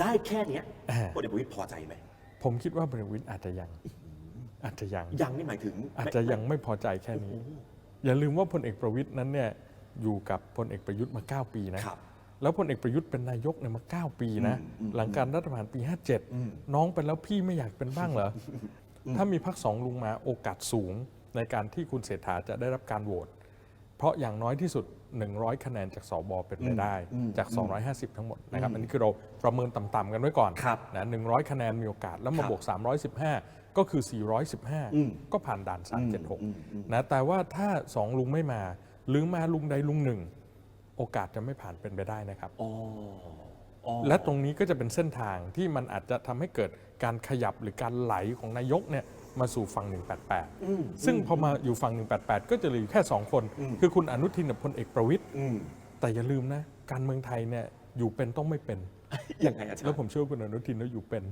ได้แค่เนี้ยอ่า พลเอกประวิตยพอใจไหมผมคิดว่าพลเอกประวิตยอาจจะยัง อาจจะยัง ยังนี่หมายถึงอาจจะยังไม่พอใจแค่นี้ อย่าลืมว่าพลเอกประวิตยนั้นเนี่ยอยู่กับพลเอกประยุทธ์มา 9 ปีนะ ครับ แล้วพลเอกประยุทธ์เป็นนายกเนี่ยมา 9 ปีนะอืมอืมหลังการรัฐประหารปี อืม 57 น้องเป็นแล้วพี่ไม่อยากเป็นบ้างเหรอ ถ้ามีพักสองลุงมาโอกาสสูงในการที่คุณเศรษฐาจะได้รับการโหวต เพราะอย่างน้อยที่สุด 100 คะแนนจากสบเป็นไปได้อืมจาก 250 ทั้งหมดนะครับอันนี้คือเราประเมินต่ำๆกันไว้ก่อนครับ นะ100 คะแนนมีโอกาสแล้วมาครับบวก 315 ก็คืออืม415 ก็ผ่านด่านอืมอืม376 นะแต่ว่าถ้าสองลุงไม่มา หรือมาลุงใดลุงหนึ่ง โอกาสจะไม่ผ่านเป็นไปได้นะครับ อ๋ออ๋อและตรงนี้ก็จะเป็นเส้นทางที่มันอาจจะทำให้เกิดการขยับหรือการไหลของนายกเนี่ย มาสู่ฝั่งอืม188 ซึ่งพอมาอยู่ฝั่ง 188 ก็จะเหลืออยู่แค่ 2 คนอืมคือคุณอนุทินกับพลเอกประวิตยอืมแต่อย่าลืมนะ การเมืองไทยเนี่ยอยู่เป็นต้องไม่เป็น ยังไงอาจารย์แล้วผมเชื่อว่าคุณอนุทินแล้วอยู่เป็น